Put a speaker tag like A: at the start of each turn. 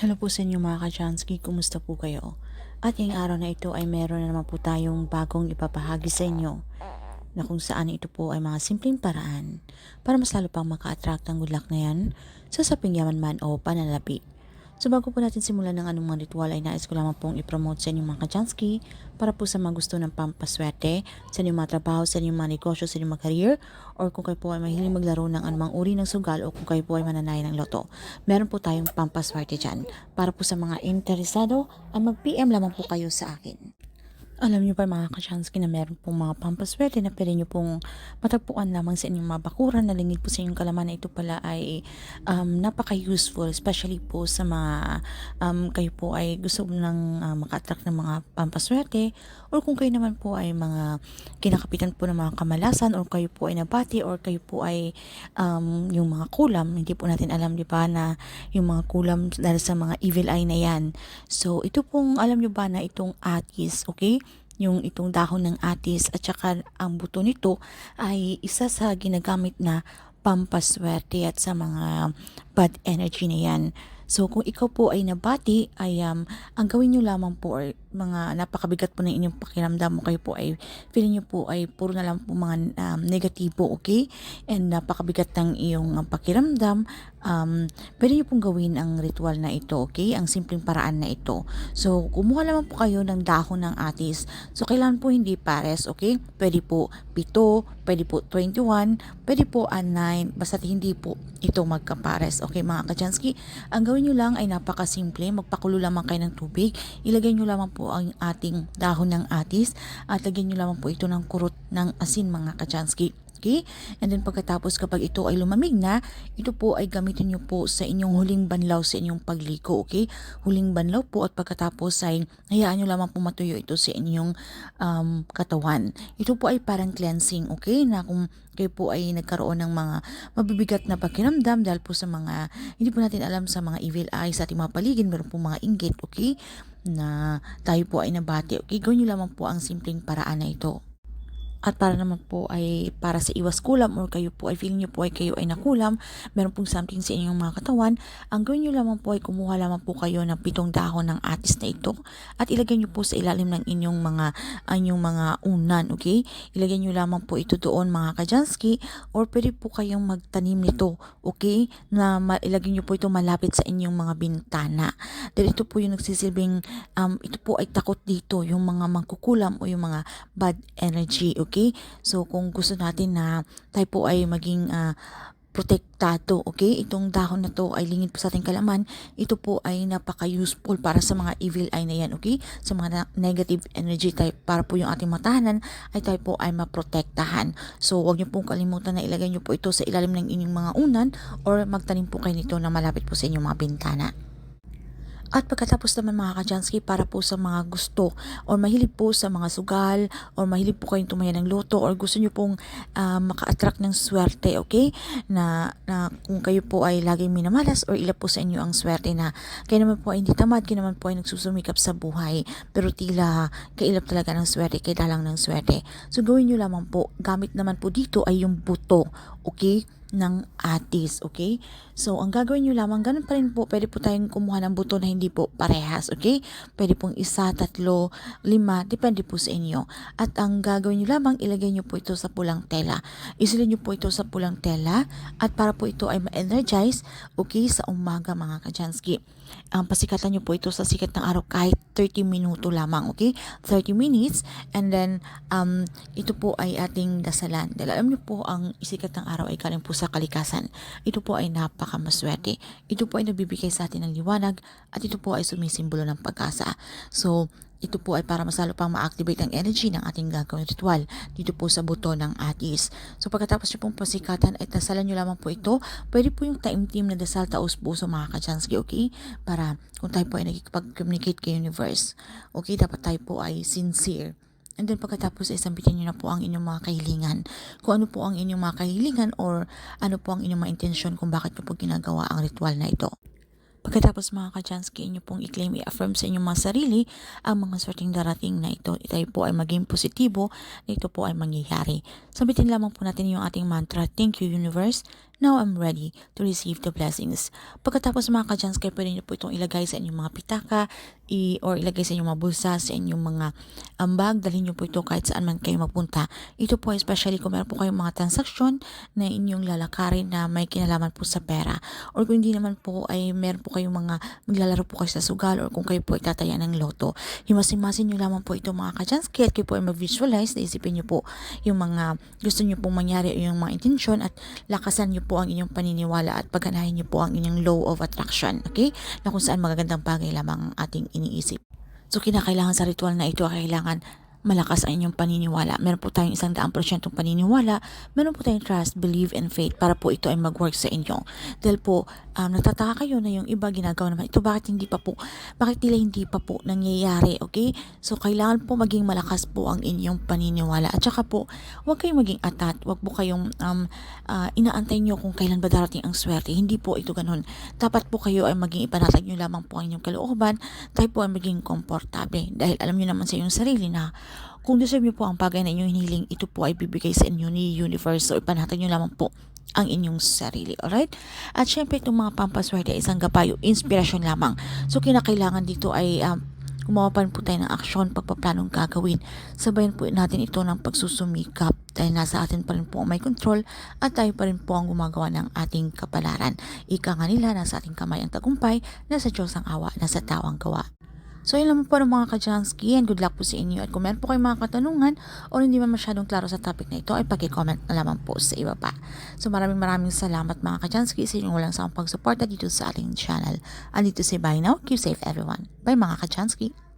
A: Hello po sa inyo mga ka-Chansky, kumusta po kayo? At ngayong araw na ito ay meron na naman po tayong bagong ipapahagi sa inyo na kung saan ito po ay mga simpleng paraan para mas lalo pang maka-attract ng good luck na yan sa saping yaman man o panalapi. So bago po natin simulan ng mga ritual ay nais ko lamang pong ipromote sa inyong mga kachansky para po sa mga gusto ng pampaswerte sa inyong mga trabaho, sa inyong mga negosyo, sa inyong mga career or kung kayo po ay mahiling maglaro ng anumang uri ng sugal o kung kayo po ay mananay ng loto. Meron po tayong pampaswerte dyan. Para po sa mga interesado ay mag-PM lamang po kayo sa akin. Alam niyo pa mga kachansky na meron pong mga pampaswerte na pwede niyo pong matagpuan lamang sa inyong mga bakuran na lingid po sa inyong kalaman? Na ito pala ay um, napaka-useful especially po sa mga um, kayo po ay gusto ng uh, maka-attract ng mga pampaswerte or kung kayo naman po ay mga kinakapitan po ng mga kamalasan or kayo po ay nabati or kayo po ay um, yung mga kulam. Hindi po natin alam di ba na yung mga kulam dahil sa mga evil eye na yan. So ito pong alam niyo ba na itong atis okay yung itong dahon ng atis at saka ang buto nito ay isa sa ginagamit na pampaswerte at sa mga bad energy na yan. So kung ikaw po ay nabati ay um, ang gawin nyo lamang po or mga napakabigat po ng inyong pakiramdam mo kayo po ay feeling nyo po ay puro na lang po mga um, negatibo okay? And napakabigat ng iyong um, pakiramdam um, pwede nyo pong gawin ang ritual na ito okay? Ang simpleng paraan na ito. So kumuha lamang po kayo ng dahon ng atis. So kailangan po hindi pares okay? Pwede po pito pwede po 21 pwede po a 9 basta hindi po ito magkapares okay mga kajansky ang gawin nyo lang ay napakasimple. Magpakulo lamang kayo ng tubig. Ilagay nyo lamang ang ating dahon ng atis at lagyan nyo lamang po ito ng kurot ng asin mga kajansky Okay? And then pagkatapos kapag ito ay lumamig na, ito po ay gamitin nyo po sa inyong huling banlaw sa inyong pagliko. Okay? Huling banlaw po at pagkatapos ay hayaan nyo lamang po matuyo ito sa inyong um, katawan. Ito po ay parang cleansing. Okay? Na kung kayo po ay nagkaroon ng mga mabibigat na pakiramdam dahil po sa mga hindi po natin alam sa mga evil eyes sa ating mga paligid, meron po mga inggit, okay? Na tayo po ay nabati. Okay, gawin nyo lamang po ang simpleng paraan na ito. At para naman po ay para sa iwas kulam or kayo po ay feeling nyo po ay kayo ay nakulam, meron pong something sa inyong mga katawan, ang gawin nyo lamang po ay kumuha lamang po kayo ng pitong dahon ng atis na ito at ilagay nyo po sa ilalim ng inyong mga anyong mga unan, okay? Ilagay nyo lamang po ito doon mga kajansky or pwede po kayong magtanim nito, okay? Na ilagay nyo po ito malapit sa inyong mga bintana. Dahil ito po yung nagsisilbing, um, ito po ay takot dito, yung mga mangkukulam o yung mga bad energy, okay? Okay? So, kung gusto natin na tayo po ay maging uh, protektado, okay? Itong dahon na to ay lingid po sa ating kalaman. Ito po ay napaka-useful para sa mga evil eye na yan, okay? Sa mga negative energy type para po yung ating matahanan ay tayo po ay maprotektahan. So, huwag niyo pong kalimutan na ilagay niyo po ito sa ilalim ng inyong mga unan or magtanim po kayo nito na malapit po sa inyong mga bintana. At pagkatapos naman mga kajansky para po sa mga gusto or mahilig po sa mga sugal or mahilig po kayong tumaya ng loto or gusto nyo pong uh, maka-attract ng swerte, okay? Na, na kung kayo po ay laging minamalas or ilap po sa inyo ang swerte na kayo naman po ay hindi tamad, kayo naman po ay nagsusumikap sa buhay pero tila kailap talaga ng swerte, kay dalang ng swerte. So gawin nyo lamang po, gamit naman po dito ay yung buto, okay? Ng atis, okay? So, ang gagawin nyo lamang, ganun pa rin po, pwede po tayong kumuha ng buto na hindi po parehas, okay? Pwede pong isa, tatlo, lima, depende po sa inyo. At ang gagawin nyo lamang, ilagay nyo po ito sa pulang tela. Isilin nyo po ito sa pulang tela at para po ito ay ma-energize, okay, sa umaga mga kajansky. Um, pasikatan nyo po ito sa sikat ng araw kahit 30 minuto lamang, okay? 30 minutes and then um, ito po ay ating dasalan. Dahil alam nyo po, ang sikat ng araw ay galing po sa kalikasan. Ito po ay napakamaswerte. Ito po ay nagbibigay sa atin ng liwanag at ito po ay sumisimbolo ng pag-asa. So, ito po ay para masalo pang ma-activate ang energy ng ating gagawin ritual dito po sa buto ng atis. So pagkatapos nyo pong pasikatan ay dasalan nyo lamang po ito. Pwede po yung time team na dasal taos puso mga kachansky, okay? Para kung tayo po ay nagkipag-communicate kay universe, okay? Dapat tayo po ay sincere. And then pagkatapos ay sambitin nyo na po ang inyong mga kahilingan. Kung ano po ang inyong mga kahilingan or ano po ang inyong mga intensyon kung bakit nyo po ginagawa ang ritual na ito. Pagkatapos mga kachansky, inyo pong i-claim, i-affirm sa inyong mga sarili ang mga swerteng darating na ito. Ito po ay maging positibo na ito po ay mangyayari. Sabitin lamang po natin yung ating mantra, Thank you universe, Now I'm ready to receive the blessings. Pagkatapos mga ka-Janskay, pwede niyo po itong ilagay sa inyong mga pitaka i, or ilagay sa inyong mga bulsa, sa inyong mga um, bag. Dalhin niyo po ito kahit saan man kayo magpunta. Ito po especially kung meron po kayong mga transaksyon na inyong lalakarin na may kinalaman po sa pera. Or kung hindi naman po ay meron po kayong mga maglalaro po kayo sa sugal or kung kayo po ay tataya ng loto. Himas-himasin niyo lamang po ito mga at kayo po ay mag-visualize. Naisipin niyo po yung mga gusto niyo pong mangyari o yung mga intensyon at lakasan niyo po ang inyong paniniwala at pagganahin niyo po ang inyong law of attraction. Okay? Na kung saan magagandang bagay lamang ang ating iniisip. So, kinakailangan sa ritual na ito, kailangan malakas ang inyong paniniwala. Meron po tayong isang daang porsyentong paniniwala, meron po tayong trust, believe, and faith para po ito ay mag-work sa inyo. Dahil po, um, natataka kayo na yung iba ginagawa naman. Ito bakit hindi pa po, bakit nila hindi pa po nangyayari, okay? So, kailangan po maging malakas po ang inyong paniniwala. At saka po, huwag kayong maging atat, huwag po kayong um, uh, inaantay nyo kung kailan ba darating ang swerte. Hindi po ito ganun. Dapat po kayo ay maging ipanatag nyo lamang po ang inyong kalooban, tayo po ay maging komportable. Dahil alam nyo naman sa inyong sarili na kung deserve nyo po ang bagay na inyong hiniling, ito po ay bibigay sa inyo ni universe. So, ipanatag nyo lamang po ang inyong sarili. Alright? At syempre, itong mga pampaswerte ay isang gabayo, inspirasyon lamang. So, kinakailangan dito ay um, gumawa po tayo ng aksyon, pagpaplanong gagawin. Sabayan po natin ito ng pagsusumikap dahil nasa atin pa rin po ang may control at tayo pa rin po ang gumagawa ng ating kapalaran. Ika nga nila, nasa ating kamay ang tagumpay, nasa Diyos ang awa, nasa tao ang gawa. So yun lang po ng mga ka-Jansky and good luck po sa inyo. At kung meron po kayong mga katanungan o hindi man masyadong klaro sa topic na ito, ay pag-comment na lamang po sa iba pa. So maraming maraming salamat mga ka-Jansky sa inyong walang sawang pagsuporta dito sa ating channel. Andito si Bye Now. Keep safe everyone. Bye mga ka-Jansky.